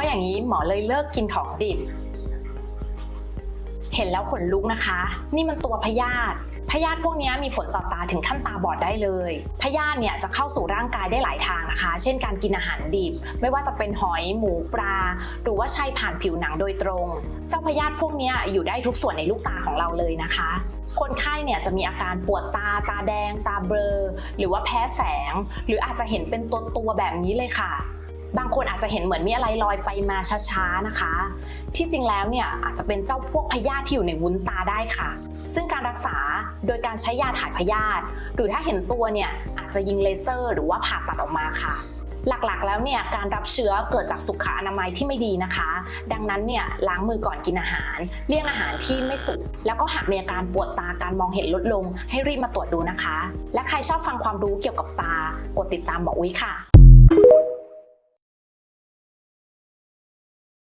ะอย่างนี้หมอเลยเลิกกินของดิบ เห็นแล้วขนลุกนะคะ นี่มันตัวพยาธิพยาธิพวกนี้มีผลต่อตาถึงขั้นตาบอดได้เลย พยาธิเนี่ยจะเข้าสู่ร่างกายได้หลายทางนะคะ เช่นการกินอาหารดิบ ไม่ว่าจะเป็นหอย หมูปลา หรือว่าใช้ผ่านผิวหนังโดยตรง เจ้าพยาธิพวกนี้อยู่ได้ทุกส่วนในลูกตาของเราเลยนะคะ คนไข้เนี่ยจะมีอาการปวดตา ตาแดง ตาเบลอ หรือว่าแพ้แสง หรืออาจจะเห็นเป็นตัวตัวแบบนี้เลยค่ะ บางคนอาจจะเห็นเหมือนมีอะไรลอยไปมาช้าๆนะคะ ที่จริงแล้วเนี่ยอาจจะเป็นเจ้าพวกพยาธิที่อยู่ในวุ้นตาได้ค่ะ ซึ่งการรักษาโดยการใช้ยาถ่ายพยาธิหรือถ้าเห็นตัวเนี่ยอาจจะยิงเลเซอร์ หรือว่าผ่าตัดออกมาค่ะหลักๆ แล้วเนี่ยการรับเชื้อเกิดจากสุขอนามัยที่ไม่ดีนะคะ ดังนั้นเนี่ยล้างมือก่อนกินอาหาร เลี่ยงอาหารที่ไม่สุก แล้วก็หากมีอาการปวดตาการมองเห็นลดลง ให้รีบมาตรวจดูนะคะ และใครชอบฟังความรู้เกี่ยวกับตากดติดตามหมออุ้ยค่ะ